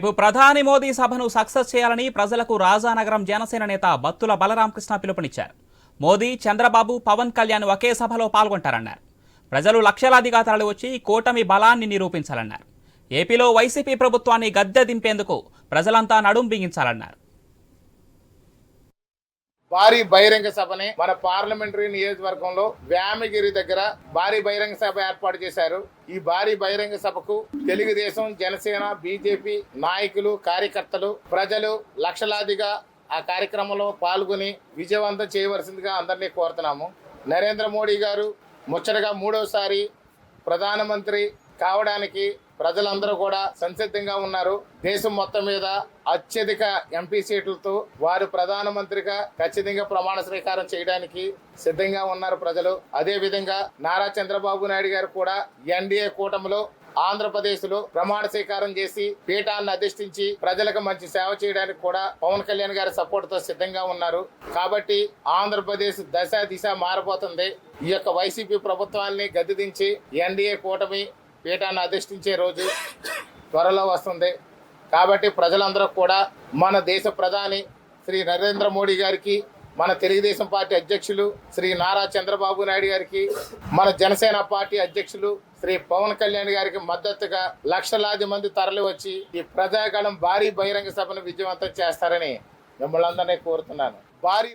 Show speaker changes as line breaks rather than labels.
రేపు ప్రధాని మోదీ సభను సక్సెస్ చేయాలని ప్రజలకు రాజానగరం జనసేన నేత బత్తుల బలరామకృష్ణ పిలుపునిచ్చారు. మోదీ చంద్రబాబు పవన్ కళ్యాణ్ ఒకే సభలో పాల్గొంటారన్నారు. ప్రజలు లక్షలాదిగా తరలివచ్చి కూటమి బలాన్ని నిరూపించాలన్నారు. ఏపీలో వైసీపీ ప్రభుత్వాన్ని గద్దె దింపేందుకు ప్రజలంతా నడుం బిగించాలన్నారు.
భారీ బహిరంగ సభని మన పార్లమెంటరీ నియోజకవర్గంలో వ్యామగిరి దగ్గర భారీ బహిరంగ సభ ఏర్పాటు చేశారు. ఈ భారీ బహిరంగ సభకు తెలుగుదేశం జనసేన బీజేపీ నాయకులు కార్యకర్తలు ప్రజలు లక్షలాదిగా ఆ కార్యక్రమంలో పాల్గొని విజయవంతం చేయవలసిందిగా అందరినీ కోరుతున్నాము. నరేంద్ర మోడీ గారు ముచ్చటగా మూడవసారి ప్రధానమంత్రి కావడానికి ప్రజలందరూ కూడా సంసిద్ధంగా ఉన్నారు. దేశం మొత్తం మీద అత్యధిక ఎంపీ సీట్లతో వారు ప్రధానమంత్రిగా ఖచ్చితంగా ప్రమాణ స్వీకారం చేయడానికి సిద్ధంగా ఉన్నారు ప్రజలు. అదే విధంగా నారా చంద్రబాబు నాయుడు గారు కూడా ఎన్డీఏ కూటమిలో ఆంధ్రప్రదేశ్లో ప్రమాణ స్వీకారం చేసి పీఠాన్ని అధిష్ఠించి ప్రజలకు మంచి సేవ చేయడానికి కూడా పవన్ కళ్యాణ్ గారి సపోర్ట్తో సిద్ధంగా ఉన్నారు. కాబట్టి ఆంధ్రప్రదేశ్ దశ దిశ మారిపోతుంది. ఈ యొక్క వైసీపీ ప్రభుత్వాన్ని గద్దెదించి ఎన్డీఏ కూటమి పీఠాన్ని అధిష్ఠించే రోజు త్వరలో వస్తుంది. కాబట్టి ప్రజలందరూ కూడా మన దేశ ప్రధాని శ్రీ నరేంద్ర మోడీ గారికి మన తెలుగుదేశం పార్టీ అధ్యక్షులు శ్రీ నారా చంద్రబాబు నాయుడు గారికి మన జనసేన పార్టీ అధ్యక్షులు శ్రీ పవన్ కళ్యాణ్ గారికి మద్దతుగా లక్షలాది మంది తరలి వచ్చి ఈ ప్రజాగణం భారీ బహిరంగ సభను విజయవంతం చేస్తారని మిమ్మల్ని అందరినీ కోరుతున్నాను. భారీ